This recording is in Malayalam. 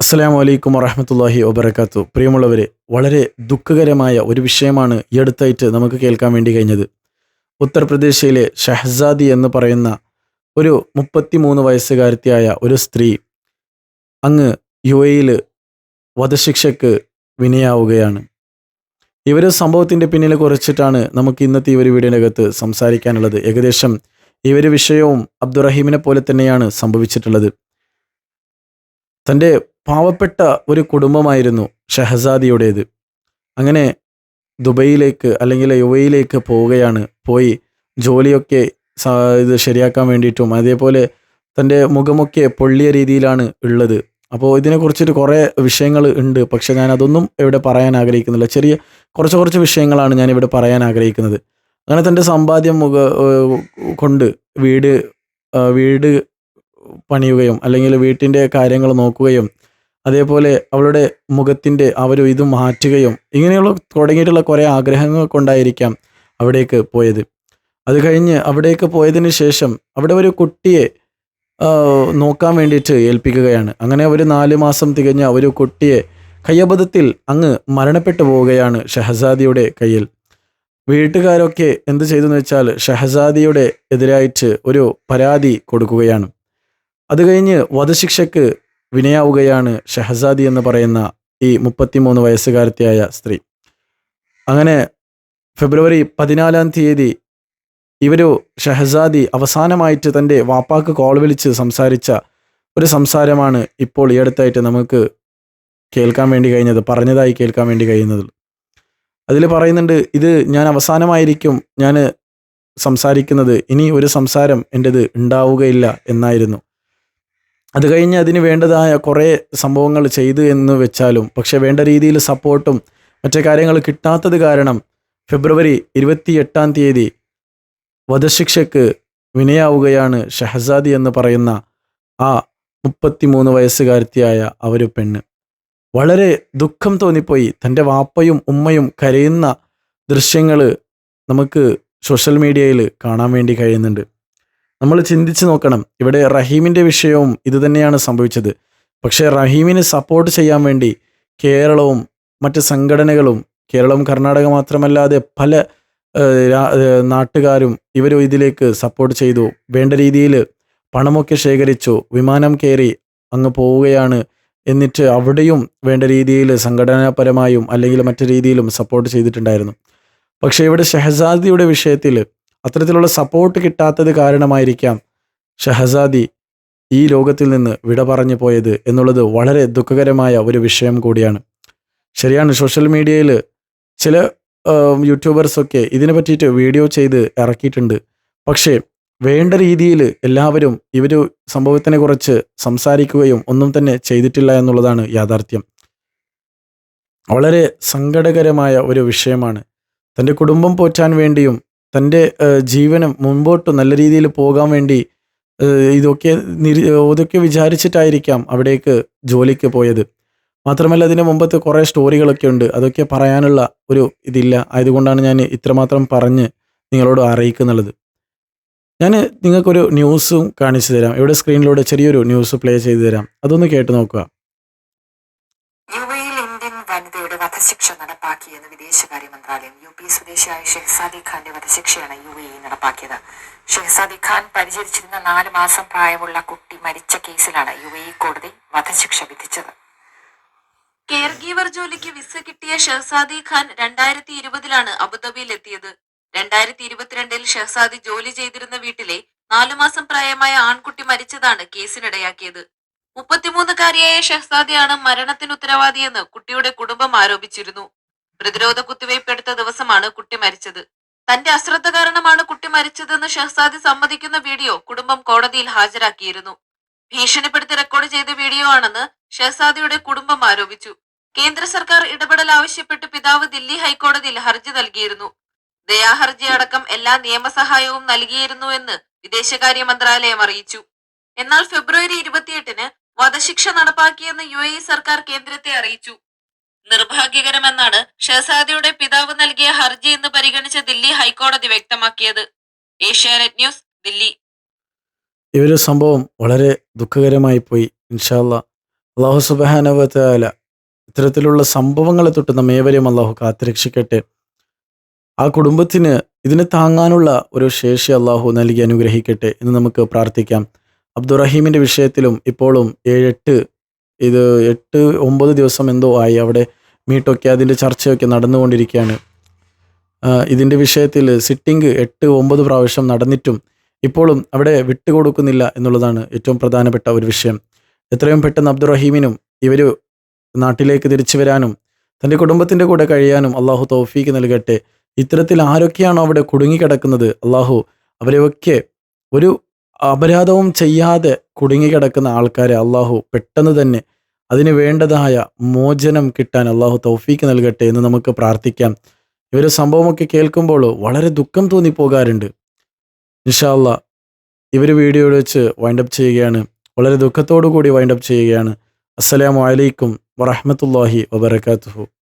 അസ്സലാമു വലൈക്കും വറഹമത്തല്ലാഹി വബർക്കാത്തു പ്രിയമുള്ളവരെ വളരെ ദുഃഖകരമായ ഒരു വിഷയമാണ് ഈ അടുത്തായിട്ട് നമുക്ക് കേൾക്കാൻ വേണ്ടി കഴിഞ്ഞത്. ഉത്തർപ്രദേശിലെ ഷഹസാദി എന്ന് പറയുന്ന ഒരു മുപ്പത്തിമൂന്ന് വയസ്സുകാരത്തിയായ ഒരു സ്ത്രീ അങ്ങ് യു എയിൽ വധശിക്ഷയ്ക്ക് വിനയാവുകയാണ്. ഒരു സംഭവത്തിന്റെ പിന്നിൽ കുറിച്ചിട്ടാണ് നമുക്ക് ഇന്നത്തെ ഈ ഒരു വീഡിയോനകത്ത് സംസാരിക്കാനുള്ളത്. ഏകദേശം ഒരു വിഷയവും അബ്ദുറഹീമിനെ പോലെ തന്നെയാണ് സംഭവിച്ചിട്ടുള്ളത്. തന്റെ പാവപ്പെട്ട ഒരു കുടുംബമായിരുന്നു ഷഹസാദിയുടേത്. അങ്ങനെ ദുബൈയിലേക്ക് അല്ലെങ്കിൽ യുവയിലേക്ക് പോവുകയാണ്. പോയി ജോലിയൊക്കെ ഇത് ശരിയാക്കാൻ വേണ്ടിയിട്ടും അതേപോലെ തന്റെ മുഖമൊക്കെ പൊള്ളിയ രീതിയിലാണ് ഉള്ളത്. അപ്പോൾ ഇതിനെക്കുറിച്ചിട്ട് കുറേ വിഷയങ്ങൾ ഉണ്ട്. പക്ഷെ ഞാൻ അതൊന്നും ഇവിടെ പറയാൻ ആഗ്രഹിക്കുന്നില്ല. ചെറിയ കുറച്ച് കുറച്ച് വിഷയങ്ങളാണ് ഞാൻ ഇവിടെ പറയാൻ ആഗ്രഹിക്കുന്നത്. അങ്ങനെ തന്റെ സമ്പാദ്യം മുഖ കൊണ്ട് വീട് വീട് പണിയുകയും അല്ലെങ്കിൽ വീട്ടിന്റെ കാര്യങ്ങൾ നോക്കുകയും അതേപോലെ അവളുടെ മുഖത്തിന്റെ ആ ഒരു ഇത് മാറ്റുകയും ഇങ്ങനെയുള്ള തുടങ്ങിയിട്ടുള്ള കുറേ ആഗ്രഹങ്ങൾ ഉണ്ടായിരിക്കാം അവിടേക്ക് പോയത്. അത് കഴിഞ്ഞ് അവിടേക്ക് പോയതിന് ശേഷം അവിടെ ഒരു കുട്ടിയെ നോക്കാൻ വേണ്ടിയിട്ട് ഏൽപ്പിക്കുകയാണ്. അങ്ങനെ ഒരു നാല് മാസം തികഞ്ഞ ഒരു കുട്ടിയെ കയ്യബദ്ധത്തിൽ അങ്ങ് മരണപ്പെട്ടു പോവുകയാണ് ഷഹസാദിയുടെ കയ്യിൽ. വീട്ടുകാരൊക്കെ എന്ത് ചെയ്തു എന്ന് വെച്ചാൽ ഷഹസാദിയുടെ എതിരായിട്ട് ഒരു പരാതി കൊടുക്കുകയാണ്. അത് കഴിഞ്ഞ് വധശിക്ഷയ്ക്ക് വിനയാവുകയാണ് ഷഹസാദി എന്ന് പറയുന്ന ഈ മുപ്പത്തിമൂന്ന് വയസ്സുകാരത്തിയായ സ്ത്രീ. അങ്ങനെ ഫെബ്രുവരി പതിനാലാം തീയതി ഇവരു ഷഹസാദി അവസാനമായിട്ട് തന്റെ വാപ്പാക്ക് കോൾ വിളിച്ച് സംസാരിച്ച ഒരു സംസാരമാണ് ഇപ്പോൾ ഈ അടുത്തായിട്ട് നമുക്ക് കേൾക്കാൻ വേണ്ടി കഴിഞ്ഞത് പറഞ്ഞതായി കേൾക്കാൻ വേണ്ടി കഴിയുന്നത്. അതിൽ പറയുന്നുണ്ട് ഇത് ഞാൻ അവസാനമായിരിക്കും ഞാൻ സംസാരിക്കുന്നത് ഇനി ഒരു സംസാരം എന്റെത് ഉണ്ടാവുകയില്ല എന്നായിരുന്നു. അത് കഴിഞ്ഞ് അതിന് വേണ്ടതായ കുറേ സംഭവങ്ങൾ ചെയ്തു എന്ന് വെച്ചാലും പക്ഷേ വേണ്ട രീതിയിൽ സപ്പോർട്ടും മറ്റു കാര്യങ്ങൾ കിട്ടാത്തത് കാരണം ഫെബ്രുവരി ഇരുപത്തി എട്ടാം തീയതി വധശിക്ഷയ്ക്ക് വിനയാവുകയാണ് ഷഹസാദി എന്ന് പറയുന്ന ആ മുപ്പത്തിമൂന്ന് വയസ്സുകാരത്തിയായ ആ ഒരു പെണ്ണ്. വളരെ ദുഃഖം തോന്നിപ്പോയി. തന്റെ വാപ്പയും ഉമ്മയും കരയുന്ന ദൃശ്യങ്ങൾ നമുക്ക് സോഷ്യൽ മീഡിയയിൽ കാണാൻ വേണ്ടി കഴിയുന്നുണ്ട്. നമ്മൾ ചിന്തിച്ചു നോക്കണം. ഇവിടെ റഹീമിന്റെ വിഷയവും ഇതുതന്നെയാണ് സംഭവിച്ചത്. പക്ഷേ റഹീമിന് സപ്പോർട്ട് ചെയ്യാൻ വേണ്ടി കേരളവും മറ്റ് സംഘടനകളും കേരളവും കർണാടക മാത്രമല്ലാതെ പല നാട്ടുകാരും ഇവരും ഇതിലേക്ക് സപ്പോർട്ട് ചെയ്തു. വേണ്ട രീതിയിൽ പണമൊക്കെ ശേഖരിച്ചു. വിമാനം കയറി അങ്ങ് പോവുകയാണ് എന്നിട്ട് അവിടെയും വേണ്ട രീതിയിൽ സംഘടനാപരമായും അല്ലെങ്കിൽ മറ്റു രീതിയിലും സപ്പോർട്ട് ചെയ്തിട്ടുണ്ടായിരുന്നു. പക്ഷേ ഇവിടെ ഷഹസാദിയുടെ വിഷയത്തിൽ അത്തരത്തിലുള്ള സപ്പോർട്ട് കിട്ടാത്തത് കാരണമായിരിക്കാം ഷഹസാദി ഈ ലോകത്തിൽ നിന്ന് വിട പറഞ്ഞു പോയത് എന്നുള്ളത് വളരെ ദുഃഖകരമായ ഒരു വിഷയം കൂടിയാണ്. ശരിയാണ് സോഷ്യൽ മീഡിയയിൽ ചില യൂട്യൂബേഴ്സൊക്കെ ഇതിനെ പറ്റിയിട്ട് വീഡിയോ ചെയ്ത് ഇറക്കിയിട്ടുണ്ട്. പക്ഷേ വേണ്ട രീതിയിൽ എല്ലാവരും ഇവർ സംഭവത്തിനെ കുറിച്ച് സംസാരിക്കുകയും ഒന്നും തന്നെ ചെയ്തിട്ടില്ല എന്നുള്ളതാണ് യാഥാർത്ഥ്യം. വളരെ സങ്കടകരമായ ഒരു വിഷയമാണ്. തന്റെ കുടുംബം പോറ്റാൻ വേണ്ടിയും തന്റെ ജീവനും മുൻപോട്ട് നല്ല രീതിയിൽ പോകാൻ വേണ്ടി ഇതൊക്കെ നിരി ഇതൊക്കെ വിചാരിച്ചിട്ടായിരിക്കാം അവിടേക്ക് ജോലിക്ക് പോയത്. മാത്രമല്ല അതിന് മുമ്പത്തെ കുറേ സ്റ്റോറികളൊക്കെ ഉണ്ട്. അതൊക്കെ പറയാനുള്ള ഒരു ഇതില്ല. ആയതുകൊണ്ടാണ് ഞാൻ ഇത്രമാത്രം പറഞ്ഞ് നിങ്ങളോട് അറിയിക്കുന്നുള്ളത്. ഞാൻ നിങ്ങൾക്കൊരു ന്യൂസും കാണിച്ചു തരാം. ഇവിടെ സ്ക്രീനിലൂടെ ചെറിയൊരു ന്യൂസ് പ്ലേ ചെയ്തു തരാം. അതൊന്ന് കേട്ട് നോക്കുക. വനിതയുടെ വധശിക്ഷ നടപ്പാക്കിയെന്ന് വിദേശകാര്യ മന്ത്രാലയം യു പി സ്വദേശിയായ ഷെഹ്സാദി ഖാന്റെ വധശിക്ഷയാണ് യു എ നടപ്പാക്കിയത്. ഷെഹ്സാദി ഖാൻ പരിചരിച്ചിരുന്ന നാല് മാസം പ്രായമുള്ള കുട്ടി മരിച്ച കേസിലാണ് യു എ കോടതി വധശിക്ഷ വിധിച്ചത്. കെയർ ഗീവർ ജോലിക്ക് വിസ കിട്ടിയ ഷെഹ്സാദി ഖാൻ രണ്ടായിരത്തി ഇരുപതിലാണ് അബുദാബിയിൽ എത്തിയത്. രണ്ടായിരത്തി ഇരുപത്തിരണ്ടിൽ ഷെഹ്സാദി ജോലി ചെയ്തിരുന്ന വീട്ടിലെ നാലു മാസം പ്രായമായ ആൺകുട്ടി മരിച്ചതാണ് കേസിനിടയാക്കിയത്. മുപ്പത്തിമൂന്നുകാരിയായ ഷഹസാദിയാണ് മരണത്തിന് ഉത്തരവാദിയെന്ന് കുട്ടിയുടെ കുടുംബം ആരോപിച്ചിരുന്നു. പ്രതിരോധ കുത്തിവയ്പ് എടുത്ത ദിവസമാണ് കുട്ടി മരിച്ചത്. തന്റെ അശ്രദ്ധ കാരണമാണ് കുട്ടി മരിച്ചതെന്ന് ഷഹ്സാദി സമ്മതിക്കുന്ന വീഡിയോ കുടുംബം കോടതിയിൽ ഹാജരാക്കിയിരുന്നു. ഭീഷണിപ്പെടുത്തി റെക്കോർഡ് ചെയ്ത വീഡിയോ ആണെന്ന് ഷഹ്സാദിയുടെ കുടുംബം ആരോപിച്ചു. കേന്ദ്ര സർക്കാർ ഇടപെടൽ ആവശ്യപ്പെട്ട് പിതാവ് ദില്ലി ഹൈക്കോടതിയിൽ ഹർജി നൽകിയിരുന്നു. ദയാഹർജി അടക്കം എല്ലാ നിയമസഹായവും നൽകിയിരുന്നു എന്ന് വിദേശകാര്യ മന്ത്രാലയം അറിയിച്ചു. എന്നാൽ ഫെബ്രുവരി ഇരുപത്തിയെട്ടിന് വധശിക്ഷ നടപ്പാക്കിയെന്ന് യു എ സർക്കാർ കേന്ദ്രത്തെ അറിയിച്ചു. നിർഭാഗ്യകരമെന്നാണ് ഷഹസാദിയുടെ പിതാവ് നൽകിയ ഹർജി എന്ന് പരിഗണിച്ച ദില്ലി ഹൈക്കോടതി വ്യക്തമാക്കിയത്. ഏഷ്യാനെറ്റ് ന്യൂസ് ദില്ലി. ഈ ഒരു സംഭവം വളരെ ദുഃഖകരമായി പോയി ഇൻഷാല്ല അള്ളാഹു സുബാനവല ഇത്തരത്തിലുള്ള സംഭവങ്ങളെ തൊട്ട് നമ്മേവരെയും അള്ളാഹു കാത്തുരക്ഷിക്കട്ടെ. ആ കുടുംബത്തിന് ഇതിനെ താങ്ങാനുള്ള ഒരു ശേഷി അള്ളാഹു നൽകി അനുഗ്രഹിക്കട്ടെ എന്ന് നമുക്ക് പ്രാർത്ഥിക്കാം. അബ്ദുറഹീമിന്റെ വിഷയത്തിലും ഇപ്പോഴും ഏഴെട്ട് ഇത് എട്ട് ഒമ്പത് ദിവസം എന്തോ ആയി അവിടെ മീട്ടൊക്കെ അതിന്റെ ചർച്ചയൊക്കെ നടന്നുകൊണ്ടിരിക്കുകയാണ്. ഇതിന്റെ വിഷയത്തിൽ സിറ്റിംഗ് എട്ട് ഒമ്പത് പ്രാവശ്യം നടന്നിട്ടും ഇപ്പോഴും അവിടെ വിട്ടുകൊടുക്കുന്നില്ല എന്നുള്ളതാണ് ഏറ്റവും പ്രധാനപ്പെട്ട ഒരു വിഷയം. എത്രയും പെട്ടെന്ന് അബ്ദുറഹീമിനും ഇവർ നാട്ടിലേക്ക് തിരിച്ചു വരാനും തന്റെ കുടുംബത്തിന്റെ കൂടെ കഴിയാനും അള്ളാഹു തൗഫീക്ക് നൽകട്ടെ. ഇത്തരത്തിൽ ആരൊക്കെയാണോ അവിടെ കുടുങ്ങിക്കിടക്കുന്നത്? അള്ളാഹു അവരെയൊക്കെ ഒരു അപരാധവും ചെയ്യാതെ കുടുങ്ങിക്കിടക്കുന്ന ആൾക്കാരെ അള്ളാഹു പെട്ടെന്ന് തന്നെ അതിന് വേണ്ടതായ മോചനം കിട്ടാൻ അള്ളാഹു തൗഫീക്ക് നൽകട്ടെ എന്ന് നമുക്ക് പ്രാർത്ഥിക്കാം. ഇവർ സംഭവമൊക്കെ കേൾക്കുമ്പോൾ വളരെ ദുഃഖം തോന്നിപ്പോകാറുണ്ട്. ഇൻഷാല്ല ഇവർ വീഡിയോ വെച്ച് വൈൻഡപ്പ് ചെയ്യുകയാണ്. വളരെ ദുഃഖത്തോടു കൂടി വൈൻഡപ്പ് ചെയ്യുകയാണ്. അസ്സലാമു അലൈക്കും വറഹ്മത്തുള്ളാഹി വബറകാതുഹു.